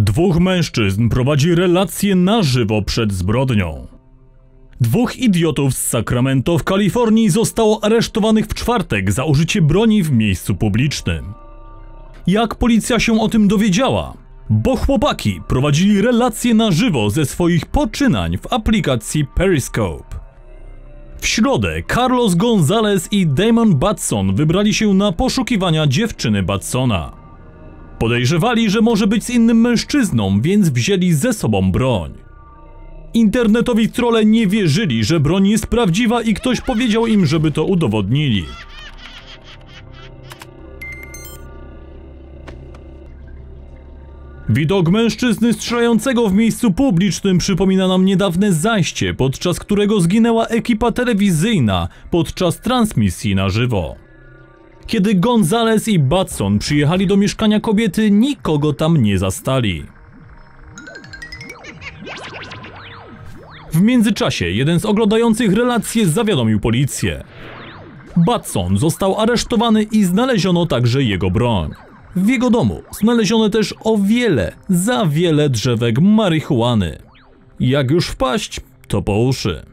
Dwóch mężczyzn prowadzi relacje na żywo przed zbrodnią. Dwóch idiotów z Sacramento w Kalifornii zostało aresztowanych w czwartek za użycie broni w miejscu publicznym. Jak policja się o tym dowiedziała? Bo chłopaki prowadzili relacje na żywo ze swoich poczynań w aplikacji Periscope. W środę Carlos Gonzalez i Damon Batson wybrali się na poszukiwania dziewczyny Batsona. Podejrzewali, że może być z innym mężczyzną, więc wzięli ze sobą broń. Internetowi trolle nie wierzyli, że broń jest prawdziwa i ktoś powiedział im, żeby to udowodnili. Widok mężczyzny strzelającego w miejscu publicznym przypomina nam niedawne zajście, podczas którego zginęła ekipa telewizyjna podczas transmisji na żywo. Kiedy Gonzales i Batson przyjechali do mieszkania kobiety, nikogo tam nie zastali. W międzyczasie jeden z oglądających relację zawiadomił policję. Batson został aresztowany i znaleziono także jego broń. W jego domu znaleziono też o wiele, za wiele drzewek marihuany. Jak już wpaść, to po uszy.